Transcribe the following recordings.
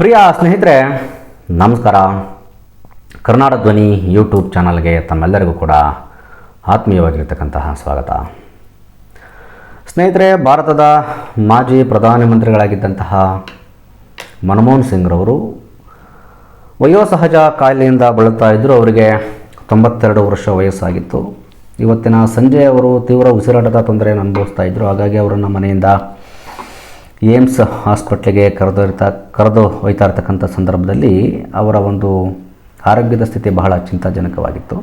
ಪ್ರಿಯ ಸ್ನೇಹಿತರೆ, ನಮಸ್ಕಾರ. ಕರ್ನಾಟಕ ಧ್ವನಿ ಯೂಟ್ಯೂಬ್ ಚಾನಲ್ಗೆ ತಮ್ಮೆಲ್ಲರಿಗೂ ಕೂಡ ಆತ್ಮೀಯವಾಗಿರ್ತಕ್ಕಂತಹ ಸ್ವಾಗತ. ಸ್ನೇಹಿತರೆ, ಭಾರತದ ಮಾಜಿ ಪ್ರಧಾನಮಂತ್ರಿಗಳಾಗಿದ್ದಂತಹ ಮನಮೋಹನ್ ಸಿಂಗ್ರವರು ವಯೋಸಹಜ ಕಾಯಿಲೆಯಿಂದ ಬಳಲ್ತಾ ಇದ್ದರು ಅವರಿಗೆ ತೊಂಬತ್ತೆರಡು ವರ್ಷ ವಯಸ್ಸಾಗಿತ್ತು. ಇವತ್ತಿನ ಸಂಜೆ ಅವರು ತೀವ್ರ ಉಸಿರಾಟದ ತೊಂದರೆಯನ್ನು ಅನುಭವಿಸ್ತಾ ಇದ್ದರು ಹಾಗಾಗಿ ಅವರನ್ನು ಮನೆಯಿಂದ ಏಮ್ಸ್ ಹಾಸ್ಪಿಟ್ಲಿಗೆ ಕರೆದೊಯ್ತಾ, ಕರೆದು ಒಯ್ತಾ ಇರ್ತಕ್ಕಂಥ ಸಂದರ್ಭದಲ್ಲಿ ಅವರ ಒಂದು ಆರೋಗ್ಯದ ಸ್ಥಿತಿ ಬಹಳ ಚಿಂತಾಜನಕವಾಗಿತ್ತು.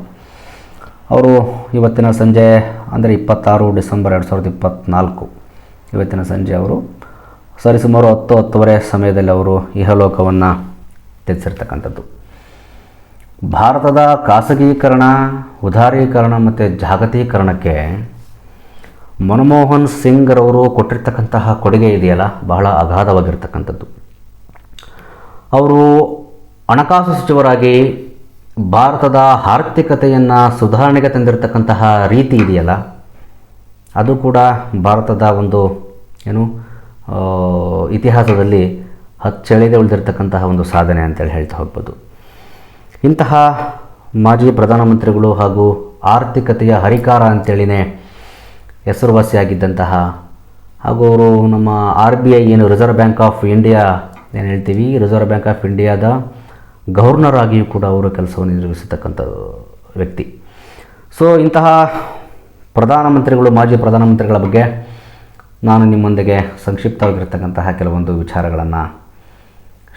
ಅವರು ಇವತ್ತಿನ ಸಂಜೆ, ಅಂದರೆ ಇಪ್ಪತ್ತಾರು ಡಿಸೆಂಬರ್ ಎರಡು ಸಾವಿರದ ಇಪ್ಪತ್ತ್ನಾಲ್ಕು ಇವತ್ತಿನ ಸಂಜೆ ಅವರು ಸರಿಸುಮಾರು ಹತ್ತು, ಹತ್ತುವರೆ ಸಮಯದಲ್ಲಿ ಅವರು ಇಹಲೋಕವನ್ನು ತ್ಯಜಿಸಿರ್ತಕ್ಕಂಥದ್ದು ಭಾರತದ ಖಾಸಗೀಕರಣ, ಉದಾರೀಕರಣ ಮತ್ತು ಜಾಗತೀಕರಣಕ್ಕೆ ಮನಮೋಹನ್ ಸಿಂಗ್ ರವರು ಕೊಟ್ಟಿರ್ತಕ್ಕಂತಹ ಕೊಡುಗೆ ಇದೆಯಲ್ಲ, ಬಹಳ ಅಗಾಧವಾಗಿರ್ತಕ್ಕಂಥದ್ದು. ಅವರು ಹಣಕಾಸು ಸಚಿವರಾಗಿ ಭಾರತದ ಆರ್ಥಿಕತೆಯನ್ನು ಸುಧಾರಣೆಗೆ ತಂದಿರತಕ್ಕಂತಹ ರೀತಿ ಇದೆಯಲ್ಲ, ಅದು ಕೂಡ ಭಾರತದ ಒಂದು, ಏನು ಇತಿಹಾಸದಲ್ಲಿ ಅಚ್ಚಳಿದೆ ಉಳಿದಿರ್ತಕ್ಕಂತಹ ಒಂದು ಸಾಧನೆ ಅಂತೇಳಿ ಹೇಳ್ತಾ ಹೋಗ್ಬೋದು. ಇಂತಹ ಮಾಜಿ ಪ್ರಧಾನಮಂತ್ರಿಗಳು ಹಾಗೂ ಆರ್ಥಿಕತೆಯ ಹರಿಕಾರ ಅಂತೇಳಿನೇ ಹೆಸರುವಾಸಿಯಾಗಿದ್ದಂತಹ ಹಾಗೂ ಅವರು ನಮ್ಮ ಆರ್ ಬಿ ಐ ಏನು ರಿಸರ್ವ್ ಬ್ಯಾಂಕ್ ಆಫ್ ಇಂಡಿಯಾ ಏನು ಹೇಳ್ತೀವಿ? ರಿಸರ್ವ್ ಬ್ಯಾಂಕ್ ಆಫ್ ಇಂಡಿಯಾದ ಗವರ್ನರ್ ಆಗಿಯೂ ಕೂಡ ಅವರು ಕೆಲಸವನ್ನು ನಿರ್ವಹಿಸತಕ್ಕಂಥ ವ್ಯಕ್ತಿ. ಸೊ ಇಂತಹ ಪ್ರಧಾನಮಂತ್ರಿಗಳು, ಮಾಜಿ ಪ್ರಧಾನಮಂತ್ರಿಗಳ ಬಗ್ಗೆ ನಾನು ನಿಮ್ಮೊಂದಿಗೆ ಸಂಕ್ಷಿಪ್ತವಾಗಿರ್ತಕ್ಕಂತಹ ಕೆಲವೊಂದು ವಿಚಾರಗಳನ್ನು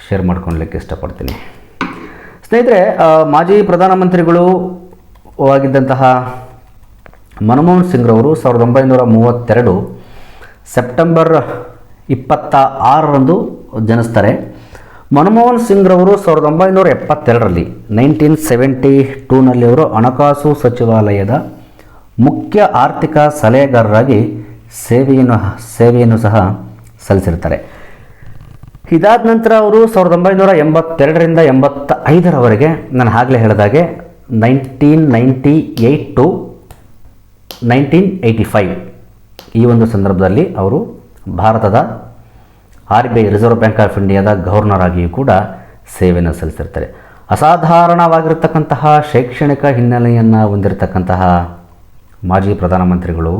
ಶೇರ್ ಮಾಡ್ಕೊಳ್ಲಿಕ್ಕೆ ಇಷ್ಟಪಡ್ತೀನಿ. ಸ್ನೇಹಿತರೆ ಮಾಜಿ ಪ್ರಧಾನಮಂತ್ರಿಗಳು ಆಗಿದ್ದಂತಹ ಮನಮೋಹನ್ ಸಿಂಗ್ರವರು ಸಾವಿರದ ಒಂಬೈನೂರ ಮೂವತ್ತೆರಡು ಸೆಪ್ಟೆಂಬರ್ ಇಪ್ಪತ್ತ ಆರರಂದು ಜನಿಸ್ತಾರೆ. ಮನಮೋಹನ್ ಸಿಂಗ್ರವರು ಸಾವಿರದ ಒಂಬೈನೂರ ಎಪ್ಪತ್ತೆರಡರಲ್ಲಿ ನೈನ್ಟೀನ್ ಸೆವೆಂಟಿ ಟೂನಲ್ಲಿ ಅವರು ಹಣಕಾಸು ಸಚಿವಾಲಯದ ಮುಖ್ಯ ಆರ್ಥಿಕ ಸಲಹೆಗಾರರಾಗಿ ಸೇವೆಯನ್ನು ಸೇವೆಯನ್ನು ಸಹ ಸಲ್ಲಿಸಿರ್ತಾರೆ ಇದಾದ ನಂತರ ಅವರು ಸಾವಿರದ ಒಂಬೈನೂರ ಎಂಬತ್ತೆರಡರಿಂದ ಎಂಬತ್ತ ಐದರವರೆಗೆ ನಾನು ಆಗಲೇ ಹೇಳಿದಾಗೆ nineteen ninety eight to nineteen eighty five. ಈ ಒಂದು ಸಂದರ್ಭದಲ್ಲಿ ಅವರು ಭಾರತದ R B I reserve bank of ಇಂಡಿಯಾದ ಗವರ್ನರ್ ಆಗಿಯೂ ಕೂಡ ಸೇವೆಯನ್ನು ಸಲ್ಲಿಸಿರ್ತಾರೆ ಅಸಾಧಾರಣವಾಗಿರ್ತಕ್ಕಂತಹ ಶೈಕ್ಷಣಿಕ ಹಿನ್ನೆಲೆಯನ್ನು ಹೊಂದಿರತಕ್ಕಂತಹ ಮಾಜಿ ಪ್ರಧಾನಮಂತ್ರಿಗಳು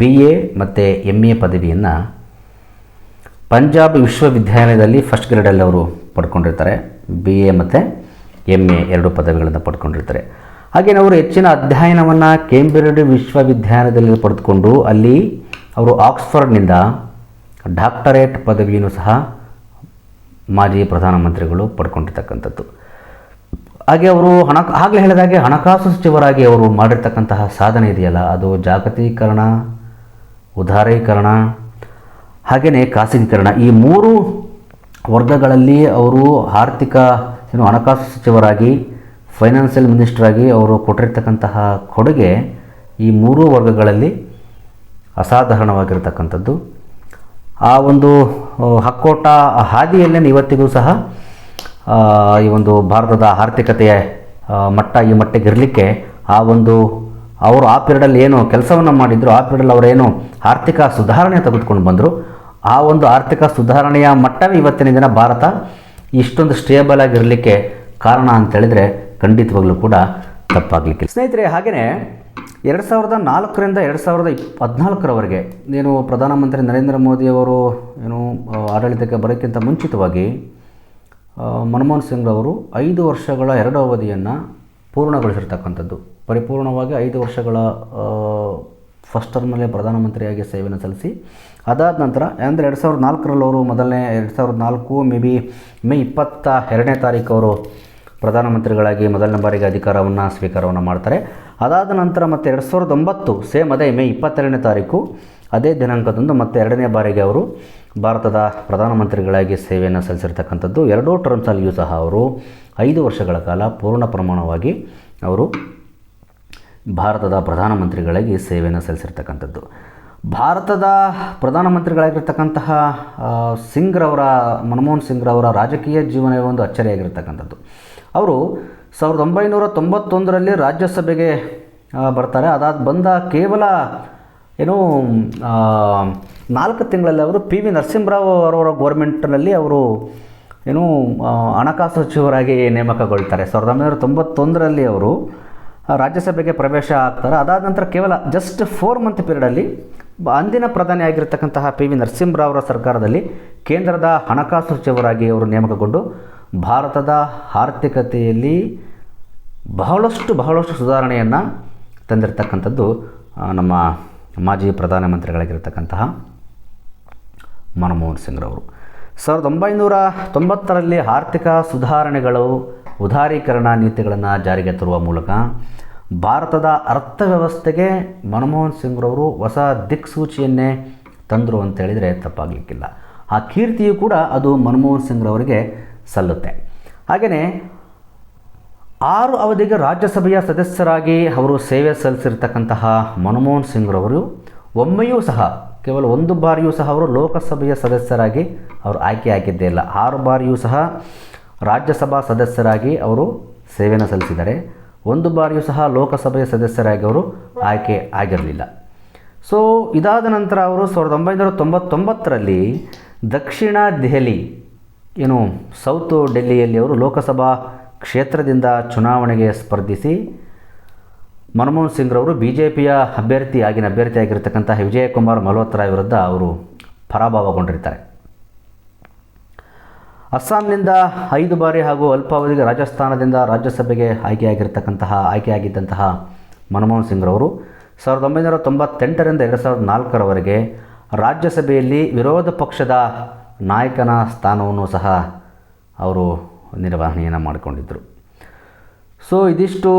ಬಿ ಎ ಮತ್ತು ಎಂ ಎ ಪದವಿಯನ್ನು ಪಂಜಾಬ್ ವಿಶ್ವವಿದ್ಯಾಲಯದಲ್ಲಿ ಫಸ್ಟ್ ಗ್ರೇಡಲ್ಲಿ ಅವರು ಪಡ್ಕೊಂಡಿರ್ತಾರೆ. ಬಿ ಎ ಮತ್ತು ಎಂ ಎ ಎರಡು ಪದವಿಗಳನ್ನು ಪಡ್ಕೊಂಡಿರ್ತಾರೆ. ಹಾಗೆಯೇ ಅವರು ಹೆಚ್ಚಿನ ಅಧ್ಯಯನವನ್ನು ಕೇಂಬ್ರಿಡ್ಜ್ ವಿಶ್ವವಿದ್ಯಾಲಯದಲ್ಲಿ ಪಡೆದುಕೊಂಡು ಅಲ್ಲಿ ಅವರು ಆಕ್ಸ್ಫರ್ಡ್ನಿಂದ ಡಾಕ್ಟರೇಟ್ ಪದವಿಯನ್ನು ಸಹ ಮಾಜಿ ಪ್ರಧಾನಮಂತ್ರಿಗಳು ಪಡ್ಕೊಂಡಿರ್ತಕ್ಕಂಥದ್ದು. ಹಾಗೆ ಅವರು ಹಣ ಆಗಲೇ ಹೇಳಿದಾಗೆ ಹಣಕಾಸು ಸಚಿವರಾಗಿ ಅವರು ಮಾಡಿರ್ತಕ್ಕಂತಹ ಸಾಧನೆ ಇದೆಯಲ್ಲ, ಅದು ಜಾಗತೀಕರಣ, ಉದಾರೀಕರಣ, ಹಾಗೆಯೇ ಖಾಸಗೀಕರಣ. ಈ ಮೂರು ವರ್ಗಗಳಲ್ಲಿ ಅವರು ಆರ್ಥಿಕ, ಏನು ಹಣಕಾಸು ಸಚಿವರಾಗಿ ಫೈನಾನ್ಷಿಯಲ್ ಮಿನಿಸ್ಟರ್ ಆಗಿ ಅವರು ಕೊಟ್ಟಿರ್ತಕ್ಕಂತಹ ಕೊಡುಗೆ ಈ ಮೂರೂ ವರ್ಗಗಳಲ್ಲಿ ಅಸಾಧಾರಣವಾಗಿರ್ತಕ್ಕಂಥದ್ದು. ಆ ಒಂದು ಹಕ್ಕೋಟ ಹಾದಿಯಲ್ಲೇ ಇವತ್ತಿಗೂ ಸಹ ಈ ಒಂದು ಭಾರತದ ಆರ್ಥಿಕತೆಯ ಮಟ್ಟ ಈ ಮಟ್ಟಿಗೆ ಇರಲಿಕ್ಕೆ ಆ ಒಂದು ಅವರು ಆ ಪೀರಿಯಡಲ್ಲಿ ಏನು ಕೆಲಸವನ್ನು ಮಾಡಿದ್ರು, ಆ ಪೀರಿಯಡಲ್ಲಿ ಅವರೇನು ಆರ್ಥಿಕ ಸುಧಾರಣೆ ತೆಗೆದುಕೊಂಡು ಬಂದರು. ಆ ಒಂದು ಆರ್ಥಿಕ ಸುಧಾರಣೆಯ ಮಟ್ಟವೇ ಇವತ್ತಿನ ದಿನ ಭಾರತ ಇಷ್ಟೊಂದು ಸ್ಟೇಬಲ್ ಆಗಿರಲಿಕ್ಕೆ ಕಾರಣ ಅಂತೇಳಿದರೆ ಖಂಡಿತವಾಗ್ಲೂ ಕೂಡ ತಪ್ಪಾಗಲಿಕ್ಕೆ ಸ್ನೇಹಿತರೆ ಹಾಗೆಯೇ ಎರಡು ಸಾವಿರದ ನಾಲ್ಕರಿಂದ ಎರಡು ಸಾವಿರದ ಇಪ್, ಹದಿನಾಲ್ಕರವರೆಗೆ ಏನು ಪ್ರಧಾನಮಂತ್ರಿ ನರೇಂದ್ರ ಮೋದಿಯವರು ಏನು ಆಡಳಿತಕ್ಕೆ ಬರೋಕ್ಕಿಂತ ಮುಂಚಿತವಾಗಿ ಮನಮೋಹನ್ ಸಿಂಗ್ ಅವರು ಐದು ವರ್ಷಗಳ ಎರಡು ಅವಧಿಯನ್ನು ಪೂರ್ಣಗೊಳಿಸಿರ್ತಕ್ಕಂಥದ್ದು. ಪರಿಪೂರ್ಣವಾಗಿ ಐದು ವರ್ಷಗಳ ಫಸ್ಟ್ ಟರ್ಮಲ್ಲೇ ಪ್ರಧಾನಮಂತ್ರಿಯಾಗಿ ಸೇವೆಯನ್ನು ಸಲ್ಲಿಸಿ, ಅದಾದ ನಂತರ ಅಂದರೆ ಎರಡು ಸಾವಿರದ ನಾಲ್ಕರಲ್ಲಿ ಅವರು ಮೊದಲನೇ ಎರಡು ಸಾವಿರದ ನಾಲ್ಕು, ಮೇ ಬಿ ಮೇ ಇಪ್ಪತ್ತ ಎರಡನೇ ತಾರೀಕು ಅವರು ಪ್ರಧಾನಮಂತ್ರಿಗಳಾಗಿ ಮೊದಲನೇ ಬಾರಿಗೆ ಅಧಿಕಾರವನ್ನು, ಸ್ವೀಕಾರವನ್ನು ಮಾಡ್ತಾರೆ. ಅದಾದ ನಂತರ ಮತ್ತೆ ಎರಡು ಸಾವಿರದ ಒಂಬತ್ತು, ಸೇಮ್ ಅದೇ ಮೇ ಇಪ್ಪತ್ತೆರಡನೇ ತಾರೀಕು, ಅದೇ ದಿನಾಂಕದಂದು ಮತ್ತೆ ಎರಡನೇ ಬಾರಿಗೆ ಅವರು ಭಾರತದ ಪ್ರಧಾನಮಂತ್ರಿಗಳಾಗಿ ಸೇವೆಯನ್ನು ಸಲ್ಲಿಸಿರ್ತಕ್ಕಂಥದ್ದು. ಎರಡೂ ಟರ್ಮ್ಸಲ್ಲಿಯೂ ಸಹ ಅವರು ಐದು ವರ್ಷಗಳ ಕಾಲ ಪೂರ್ಣ ಪ್ರಮಾಣವಾಗಿ ಅವರು ಭಾರತದ ಪ್ರಧಾನಮಂತ್ರಿಗಳಾಗಿ ಸೇವೆಯನ್ನು ಸಲ್ಲಿಸಿರ್ತಕ್ಕಂಥದ್ದು. ಭಾರತದ ಪ್ರಧಾನಮಂತ್ರಿಗಳಾಗಿರ್ತಕ್ಕಂತಹ ಸಿಂಗ್ರವರ, ಮನಮೋಹನ್ ಸಿಂಗ್ರವರ ರಾಜಕೀಯ ಜೀವನವೇ ಒಂದು ಅಚ್ಚರಿಯಾಗಿರ್ತಕ್ಕಂಥದ್ದು. ಅವರು ಸಾವಿರದ ಒಂಬೈನೂರ ತೊಂಬತ್ತೊಂದರಲ್ಲಿ ರಾಜ್ಯಸಭೆಗೆ ಬರ್ತಾರೆ. ಅದಾದ ಬಂದ ಕೇವಲ, ಏನು ನಾಲ್ಕು ತಿಂಗಳಲ್ಲಿ ಅವರು ಪಿ ವಿ ನರಸಿಂಹರಾವ್ ಅವರವರ ಗೋರ್ಮೆಂಟ್ನಲ್ಲಿ ಅವರು, ಏನು ಹಣಕಾಸು ಸಚಿವರಾಗಿ ನೇಮಕಗೊಳ್ತಾರೆ. ಸಾವಿರದ ಒಂಬೈನೂರ ತೊಂಬತ್ತೊಂದರಲ್ಲಿ ಅವರು ರಾಜ್ಯಸಭೆಗೆ ಪ್ರವೇಶ ಆಗ್ತಾರೆ. ಅದಾದ ನಂತರ ಕೇವಲ ಜಸ್ಟ್ ಫೋರ್ ಮಂತ್ ಪೀರಿಯಡಲ್ಲಿ ಅಂದಿನ ಪ್ರಧಾನಿಯಾಗಿರ್ತಕ್ಕಂತಹ ಪಿ ವಿ ನರಸಿಂಹರಾವ್ರ ಸರ್ಕಾರದಲ್ಲಿ ಕೇಂದ್ರದ ಹಣಕಾಸು ಸಚಿವರಾಗಿ ಅವರು ನೇಮಕಗೊಂಡು ಭಾರತದ ಆರ್ಥಿಕತೆಯಲ್ಲಿ ಬಹಳಷ್ಟು ಬಹಳಷ್ಟು ಸುಧಾರಣೆಯನ್ನು ತಂದಿರತಕ್ಕಂಥದ್ದು ನಮ್ಮ ಮಾಜಿ ಪ್ರಧಾನಮಂತ್ರಿಗಳಾಗಿರ್ತಕ್ಕಂತಹ ಮನಮೋಹನ್ ಸಿಂಗ್ರವರು ಸಾವಿರದ ಒಂಬೈನೂರ ತೊಂಬತ್ತರಲ್ಲಿ ಆರ್ಥಿಕ ಸುಧಾರಣೆಗಳು ಉದಾರೀಕರಣ ನೀತಿಗಳನ್ನು ಜಾರಿಗೆ ತರುವ ಮೂಲಕ ಭಾರತದ ಅರ್ಥವ್ಯವಸ್ಥೆಗೆ ಮನಮೋಹನ್ ಸಿಂಗ್ರವರು ಹೊಸ ದಿಕ್ಸೂಚಿಯನ್ನೇ ತಂದರು ಅಂತ ಹೇಳಿದರೆ ತಪ್ಪಾಗಲಿಕ್ಕಿಲ್ಲ. ಆ ಕೀರ್ತಿಯು ಕೂಡ ಅದು ಮನಮೋಹನ್ ಸಿಂಗ್ರವರಿಗೆ ಸಲ್ಲುತ್ತೆ. ಹಾಗೆಯೇ ಆರು ಅವಧಿಗೆ ರಾಜ್ಯಸಭೆಯ ಸದಸ್ಯರಾಗಿ ಅವರು ಸೇವೆ ಸಲ್ಲಿಸಿರ್ತಕ್ಕಂತಹ ಮನಮೋಹನ್ ಸಿಂಗ್ರವರು, ಒಮ್ಮೆಯೂ ಸಹ, ಕೇವಲ ಒಂದು ಬಾರಿಯೂ ಸಹ ಅವರು ಲೋಕಸಭೆಯ ಸದಸ್ಯರಾಗಿ ಅವರು ಆಯ್ಕೆ ಆಗಿದ್ದೇ ಇಲ್ಲ. ಆರು ಬಾರಿಯೂ ಸಹ ರಾಜ್ಯಸಭಾ ಸದಸ್ಯರಾಗಿ ಅವರು ಸೇವೆಯನ್ನು ಸಲ್ಲಿಸಿದ್ದಾರೆ. ಒಂದು ಬಾರಿಯೂ ಸಹ ಲೋಕಸಭೆಯ ಸದಸ್ಯರಾಗಿ ಅವರು ಆಯ್ಕೆ ಆಗಿರಲಿಲ್ಲ. ಸೊ ಇದಾದ ನಂತರ ಅವರು ಸಾವಿರದ ಒಂಬೈನೂರ ತೊಂಬತ್ತೊಂಬತ್ತರಲ್ಲಿ ದಕ್ಷಿಣ ದೆಹಲಿ ಏನು, ಸೌತ್ ಡೆಲ್ಲಿಯಲ್ಲಿ ಅವರು ಲೋಕಸಭಾ ಕ್ಷೇತ್ರದಿಂದ ಚುನಾವಣೆಗೆ ಸ್ಪರ್ಧಿಸಿ, ಮನಮೋಹನ್ ಸಿಂಗ್ರವರು ಬಿ ಜೆ ಪಿಯ ಅಭ್ಯರ್ಥಿ ಆಗಿನ ಅಭ್ಯರ್ಥಿ ಆಗಿರತಕ್ಕಂತಹ ವಿಜಯಕುಮಾರ್ ಮಲ್ಹೋತ್ರ ವಿರುದ್ಧ ಅವರು ಪರಾಭವಗೊಂಡಿರ್ತಾರೆ. ಅಸ್ಸಾಂನಿಂದ ಐದು ಬಾರಿ ಹಾಗೂ ಅಲ್ಪಾವಧಿಗೆ ರಾಜಸ್ಥಾನದಿಂದ ರಾಜ್ಯಸಭೆಗೆ ಆಯ್ಕೆಯಾಗಿರ್ತಕ್ಕಂತಹ, ಆಯ್ಕೆಯಾಗಿದ್ದಂತಹ ಮನಮೋಹನ್ ಸಿಂಗ್ರವರು ಸಾವಿರದ ಒಂಬೈನೂರ ತೊಂಬತ್ತೆಂಟರಿಂದ ಎರಡು ಸಾವಿರದ ನಾಲ್ಕರವರೆಗೆ ರಾಜ್ಯಸಭೆಯಲ್ಲಿ ವಿರೋಧ ಪಕ್ಷದ ನಾಯಕನ ಸ್ಥಾನವನ್ನು ಸಹ ಅವರು ನಿರ್ವಹಣೆಯನ್ನು ಮಾಡಿಕೊಂಡಿದ್ದರು ಸೊ ಇದಿಷ್ಟು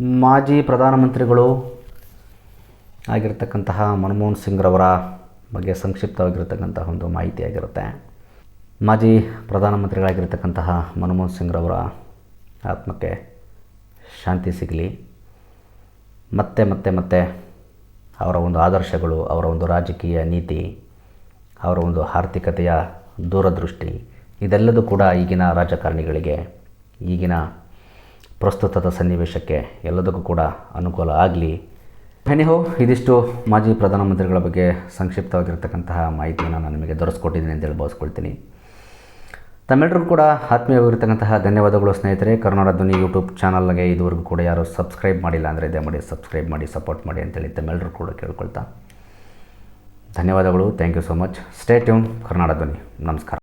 ಮಾಜಿ ಪ್ರಧಾನಮಂತ್ರಿಗಳು ಆಗಿರ್ತಕ್ಕಂತಹ ಮನಮೋಹನ್ ಸಿಂಗ್ರವರ ಬಗ್ಗೆ ಸಂಕ್ಷಿಪ್ತವಾಗಿರ್ತಕ್ಕಂತಹ ಒಂದು ಮಾಹಿತಿ ಆಗಿರುತ್ತೆ. ಮಾಜಿ ಪ್ರಧಾನಮಂತ್ರಿಗಳಾಗಿರ್ತಕ್ಕಂತಹ ಮನಮೋಹನ್ ಸಿಂಗ್ರವರ ಆತ್ಮಕ್ಕೆ ಶಾಂತಿ ಸಿಗಲಿ. ಮತ್ತೆ ಮತ್ತೆ ಮತ್ತೆ ಅವರ ಒಂದು ಆದರ್ಶಗಳು, ಅವರ ಒಂದು ರಾಜಕೀಯ ನೀತಿ ಅವರ ಒಂದು ಆರ್ಥಿಕತೆಯ ದೂರದೃಷ್ಟಿ. ಇದೆಲ್ಲದೂ ಕೂಡ ಈಗಿನ ರಾಜಕಾರಣಿಗಳಿಗೆ, ಈಗಿನ ಪ್ರಸ್ತುತದ ಸನ್ನಿವೇಶಕ್ಕೆ ಎಲ್ಲದಕ್ಕೂ ಕೂಡ ಅನುಕೂಲ ಆಗಲಿ. ಎನಿಹೋ ಇದಿಷ್ಟು ಮಾಜಿ ಪ್ರಧಾನಮಂತ್ರಿಗಳ ಬಗ್ಗೆ ಸಂಕ್ಷಿಪ್ತವಾಗಿರ್ತಕ್ಕಂತಹ ಮಾಹಿತಿಯನ್ನು ನಾನು ನಿಮಗೆ ದೊರೆಸ್ಕೊಟ್ಟಿದ್ದೀನಿ ಅಂತೇಳಿ ಭಾವಿಸ್ಕೊಳ್ತೀನಿ. ತಮ್ಮೆಲ್ಲರಿಗೂ ಕೂಡ ಆತ್ಮೀಯವಾಗಿರ್ತಕ್ಕಂತಹ ಧನ್ಯವಾದಗಳು ಸ್ನೇಹಿತರೆ. ಕರ್ನಾಟಕ ಧ್ವನಿ ಯೂಟ್ಯೂಬ್ ಚಾನಲ್ಗೆ ಇದುವರೆಗೂ ಕೂಡ ಯಾರು ಸಬ್ಸ್ಕ್ರೈಬ್ ಮಾಡಿಲ್ಲ ಅಂದರೆ ಇದೇ ಮಾಡಿ ಸಬ್ಸ್ಕ್ರೈಬ್ ಮಾಡಿ, ಸಪೋರ್ಟ್ ಮಾಡಿ ಅಂತೇಳಿ ತಮ್ಮೆಲ್ಲರೂ ಕೂಡ ಕೇಳ್ಕೊಳ್ತಾ ಧನ್ಯವಾದಗಳು. Thank you so much stay tune Karnataka Dhwani. ನಮಸ್ಕಾರ.